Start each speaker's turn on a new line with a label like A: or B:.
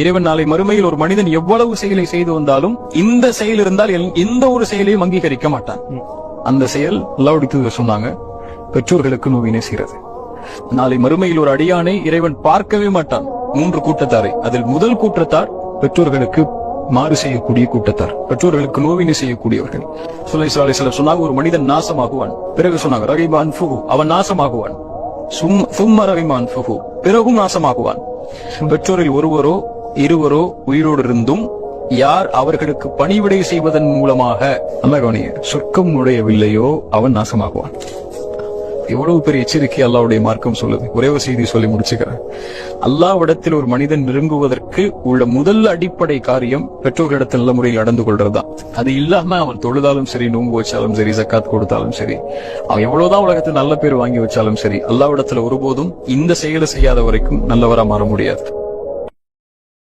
A: இறைவன் நாளை மறுமையில் ஒரு மனிதன் எவ்வளவு செயலை செய்து வந்தாலும் இந்த செயல் இருந்தால் எந்த ஒரு செயலையும் அங்கீகரிக்க மாட்டான். அந்த செயல் லவுடித்து சொன்னாங்க. பெற்றோர்களுக்கு நோவினை செய்கிறது. நாளை மறுமையில் ஒரு அடியானை இறைவன் பார்க்கவே மாட்டான். மூன்று கூட்டத்தாரை. அதில் முதல் கூட்டத்தார் பெற்றோர்களுக்கு மாறு செய்யக்கூடிய கூட்டத்தார். பெற்றோர்களுக்கு நோவினை செய்யக்கூடியவர்கள். சுலை சிலர் சொன்னாங்க ஒரு மனிதன் நாசமாகுவான். பிறகு சொன்னாங்க ரகிமான் ஃபுகு அவன் நாசமாகுவான். சும் சும்ம ரகிமான் ஃபுகு பிறகும் நாசமாகுவான். பெற்றோரில் ஒருவரோ இருவரோ உயிரோடு இருந்தும் யார் அவர்களுக்கு பணிவிடை செய்வதன் மூலமாக அல்ல சொர்க்கம் நுழையவில்லையோ அவன் நாசமாகுவான். எவ்வளவு பெரிய எச்சரிக்கை அல்லாவுடைய மார்க்கம் சொல்லுது. ஒரே ஒரு செய்தி சொல்லி முடிச்சுக்கிறேன். அல்லாவிடத்தில் ஒரு மனிதன் நெருங்குவதற்கு உள்ள முதல் அடிப்படை காரியம் பெற்றோர்களிடத்தில் நல்ல முறையில் நடந்து கொள்றதுதான். அது இல்லாம அவன் தொழுதாலும் சரி நோன்பு வச்சாலும் சரி ஜக்காத் கொடுத்தாலும் சரி அவன் எவ்வளவுதான் உலகத்தில் நல்ல பேர் வாங்கி வச்சாலும் சரி அல்லாவிடத்துல ஒருபோதும் இந்த செயலை செய்யாத வரைக்கும் நல்லவரா மாற முடியாது.